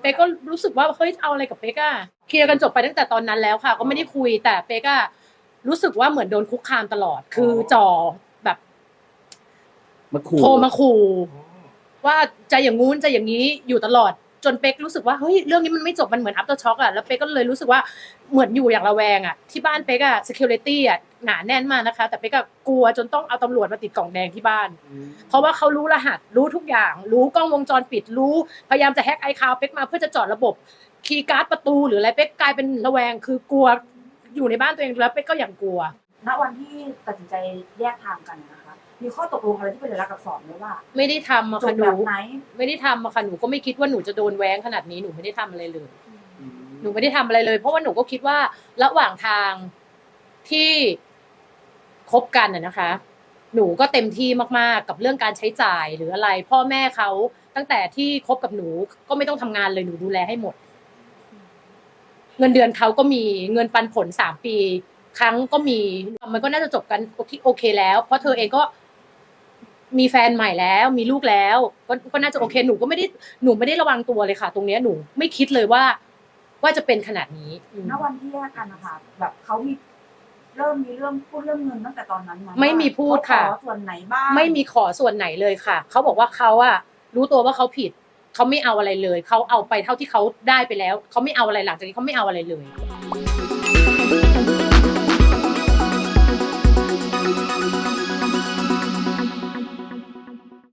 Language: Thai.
เป๊กก็รู้สึกว่าเฮ้ยเอาอะไรกับเป๊กอะเคลียร์กันจบไปตั้งแต่ตอนนั้นแล้วค่ะ ก็ไม่ได้คุยแต่เป๊กอะรู้สึกว่าเหมือนโดนคุกคามตลอด คือจ่อแบบมาขู่โทรมาขู่ว่าจะอย่างงู้นจะอย่างนี้อยู่ตลอด จนเป๊กรู้สึกว่าเฮ้ยเรื่องนี้มันไม่จบมันเหมือน after shock อะแล้วเป๊กก็เลยรู้สึกว่าเหมือนอยู่อย่างระแวงอะที่บ้านเป๊กอะ security อะหนาแน่นมากนะคะ แต่เป๊กก็กลัวจนต้องเอาตำรวจมาติดกล่องแดงที่บ้าน เพราะว่าเขารู้รหัสรู้ทุกอย่าง รู้กล้องวงจรปิดรู้พยายามจะแฮ็กไอคาวเป๊กมาเพื่อจะจอดระบบคีย์การ์ดประตูหรืออะไรเป๊กกลายเป็นระแวงคือกลัวอยู่ในบ้านตัวเองแล้วเป๊กก็อย่างกลัว ณวันที่ตัดสินใจแยกทางกันนะคะ มีข้อตกลงอะไรที่เป็นลายลักษณ์อักษรไหมว่าไม่ได้ทำอะจค่ะบหนูแบบไหน ไม่ได้ทำอะค่ะหนูก็ไม่คิดว่าหนูจะโดนแว้งขนาดนี้หนูไม่ได้ทำอะไรเลย หนูไม่ได้ทำอะไรเลย เพราะว่าหนูก็คิดว่าระหว่างทางที่คบกันน่ะนะคะ หนูก็เต็มที่มากๆ กับเรื่องการใช้จ่ายหรืออะไร พ่อแม่เขาตั้งแต่ที่คบกับหนูก็ไม่ต้องทำงานเลยหนูดูแลให้หมด เงินเดือนเขาก็มีเงินปันผลสามปี ครั้งก็มี มันก็น่าจะจบกันที่โอเคแล้ว เพราะเธอเองก็มีแฟนใหม่แล้ว มีลูกแล้วก็ก็น่าจะโอเคหนูก็ไม่ได้หนูไม่ได้ระวังตัวเลยค่ะ ตรงเนี้ยหนูไม่คิดเลยว่า ว่าจะเป็นขนาดนี้อืมณวันที่แยกกันนะคะแบบเขามีเริ่มมีเรื่องพูดเรื่องเงินตั้งแต่ตอนนั้นหไม่มีพูดค่ะ เขาขอส่วนไหนบ้างไม่มีขอส่วนไหนเลยค่ะ เขาบอกว่าเขาอะรู้ตัวว่าเขาผิด เขาไม่เอาอะไรเลย เขาเอาไปเท่าที่เขาได้ไปแล้ว เขาไม่เอาอะไรหลังจากนี้เขาไม่เอาอะไรเลย